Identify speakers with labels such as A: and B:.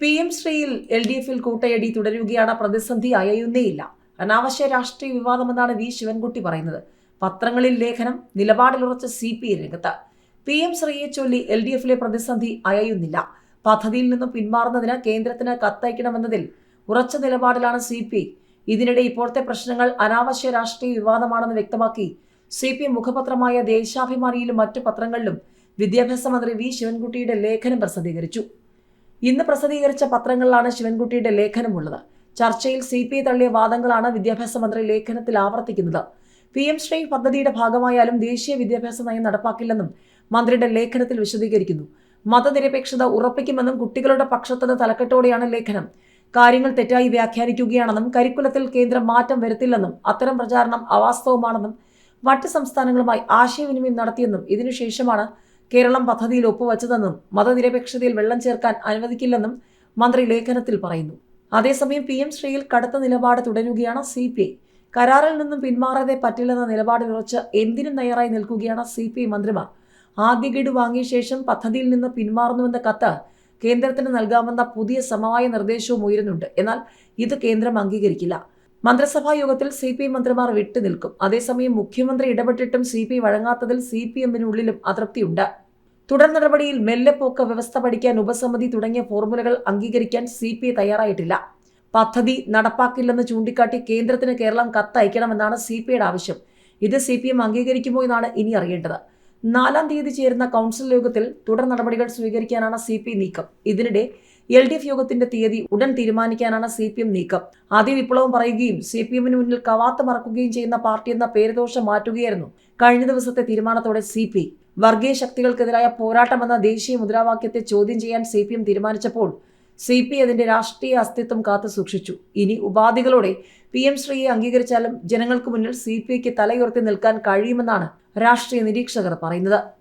A: P M ശ്രീയിൽ L D എഫിൽ കൂട്ടയടി തുടരുകയാണ് പ്രതിസന്ധി അയയുന്നേയില്ല. അനാവശ്യ രാഷ്ട്രീയ വിവാദമെന്നാണ് വി ശിവൻകുട്ടി പറയുന്നത്. പത്രങ്ങളിൽ ലേഖനം നിലപാടിലുറച്ച സി പി രംഗത്ത്. പി എം ശ്രീയെ ചൊല്ലി എൽ ഡി എഫിലെ പ്രതിസന്ധി അയയുന്നില്ല. പദ്ധതിയിൽ നിന്നും പിന്മാറുന്നതിന് കേന്ദ്രത്തിന് കത്തയക്കണമെന്നതിൽ ഉറച്ച നിലപാടിലാണ് സി പി ഇതിനിടെ ഇപ്പോഴത്തെ പ്രശ്നങ്ങൾ അനാവശ്യ രാഷ്ട്രീയ വിവാദമാണെന്ന് വ്യക്തമാക്കി സി പി മുഖപത്രമായ ദേശാഭിമാനിയിലും മറ്റു പത്രങ്ങളിലും വിദ്യാഭ്യാസ മന്ത്രി വി ശിവൻകുട്ടിയുടെ ലേഖനം പ്രസിദ്ധീകരിച്ചു. ഇന്ന് പ്രസിദ്ധീകരിച്ച പത്രങ്ങളിലാണ് ശിവൻകുട്ടിയുടെ ലേഖനമുള്ളത്. ചർച്ചയിൽ സി പി ഐ തള്ളിയ വാദങ്ങളാണ് വിദ്യാഭ്യാസ മന്ത്രി ലേഖനത്തിൽ ആവർത്തിക്കുന്നത്. പി എം ശ്രീ പദ്ധതിയുടെ ഭാഗമായാലും ദേശീയ വിദ്യാഭ്യാസ നയം നടപ്പാക്കില്ലെന്നും മന്ത്രിയുടെ ലേഖനത്തിൽ വിശദീകരിക്കുന്നു. മതനിരപേക്ഷത ഉറപ്പിക്കുമെന്നും കുട്ടികളുടെ പക്ഷത്തിന് തലക്കെട്ടോടെയാണ് ലേഖനം. കാര്യങ്ങൾ തെറ്റായി വ്യാഖ്യാനിക്കുകയാണെന്നും കരിക്കുലത്തിൽ കേന്ദ്രം മാറ്റം വരുത്തില്ലെന്നും അത്തരം പ്രചാരണം അവാസ്തവമാണെന്നും മറ്റ് സംസ്ഥാനങ്ങളുമായി ആശയവിനിമയം നടത്തിയെന്നും ഇതിനുശേഷമാണ് കേരളം പദ്ധതിയിൽ ഒപ്പുവച്ചതെന്നും മതനിരപേക്ഷതയിൽ വെള്ളം ചേർക്കാൻ അനുവദിക്കില്ലെന്നും മന്ത്രി ലേഖനത്തിൽ പറയുന്നു. അതേസമയം പി എം ശ്രീയിൽ കടുത്ത നിലപാട് തുടരുകയാണ് സി പി ഐ. കരാറിൽ നിന്നും പിന്മാറാതെ പറ്റില്ലെന്ന നിലപാട് നിലപാടിലുറച്ച് എന്തിനും തയ്യാറായി നിൽക്കുകയാണ് സി പി ഐ മന്ത്രിമാർ. ആദ്യ ഗഡു വാങ്ങിയ ശേഷം പദ്ധതിയിൽ നിന്ന് പിന്മാറുന്നുവെന്ന കത്ത് കേന്ദ്രത്തിന് നൽകാമെന്ന പുതിയ സമവായ നിർദ്ദേശവും ഉയരുന്നുണ്ട്. എന്നാൽ ഇത് കേന്ദ്രം അംഗീകരിക്കില്ല. മന്ത്രിസഭാ യോഗത്തിൽ സി പി മന്ത്രിമാർ വിട്ടുനിൽക്കും അതേസമയം മുഖ്യമന്ത്രി ഇടപെട്ടിട്ടും സി പി വഴങ്ങാത്തതിൽ സി പി എമ്മിനുള്ളിലും അതൃപ്തിയുണ്ട്. തുടർ നടപടിയിൽ മെല്ലെപ്പോക്ക് വ്യവസ്ഥ പഠിക്കാൻ ഉപസമിതി തുടങ്ങിയ ഫോർമുലകൾ അംഗീകരിക്കാൻ സി പി ഐ തയ്യാറായിട്ടില്ല. പദ്ധതി നടപ്പാക്കില്ലെന്ന് ചൂണ്ടിക്കാട്ടി കേന്ദ്രത്തിന് കേരളം കത്തയക്കണമെന്നാണ് സി പി ഐയുടെ ആവശ്യം. ഇത് സി പി എം അംഗീകരിക്കുമോ എന്നാണ് ഇനി അറിയേണ്ടത്. നാലാം തീയതി ചേരുന്ന കൗൺസിൽ യോഗത്തിൽ തുടർ നടപടികൾ സ്വീകരിക്കാനാണ് സി പി നീക്കം. ഇതിനിടെ എൽ ഡി എഫ് യോഗത്തിന്റെ തീയതി ഉടൻ തീരുമാനിക്കാനാണ് സി പി എം നീക്കം. ആദ്യ വിപ്ലവം പറയുകയും സി പി എമ്മിന് മുന്നിൽ കവാത്ത് മറക്കുകയും ചെയ്യുന്ന പാർട്ടി എന്ന പേരുദോഷം മാറ്റുകയായിരുന്നു കഴിഞ്ഞ ദിവസത്തെ തീരുമാനത്തോടെ സി പി. വർഗീയ ശക്തികൾക്കെതിരായ പോരാട്ടമെന്ന ദേശീയ മുദ്രാവാക്യത്തെ ചോദ്യം ചെയ്യാൻ സി പി എം തീരുമാനിച്ചപ്പോൾ സി പി അതിന്റെ രാഷ്ട്രീയ അസ്തിത്വം കാത്തു സൂക്ഷിച്ചു. ഇനി ഉപാധികളോടെ പി എം ശ്രീയെ അംഗീകരിച്ചാലും ജനങ്ങൾക്ക് മുന്നിൽ സി പി ഐക്ക് തലയുയർത്തി നിൽക്കാൻ കഴിയുമെന്നാണ് രാഷ്ട്രീയ നിരീക്ഷകർ പറയുന്നത്.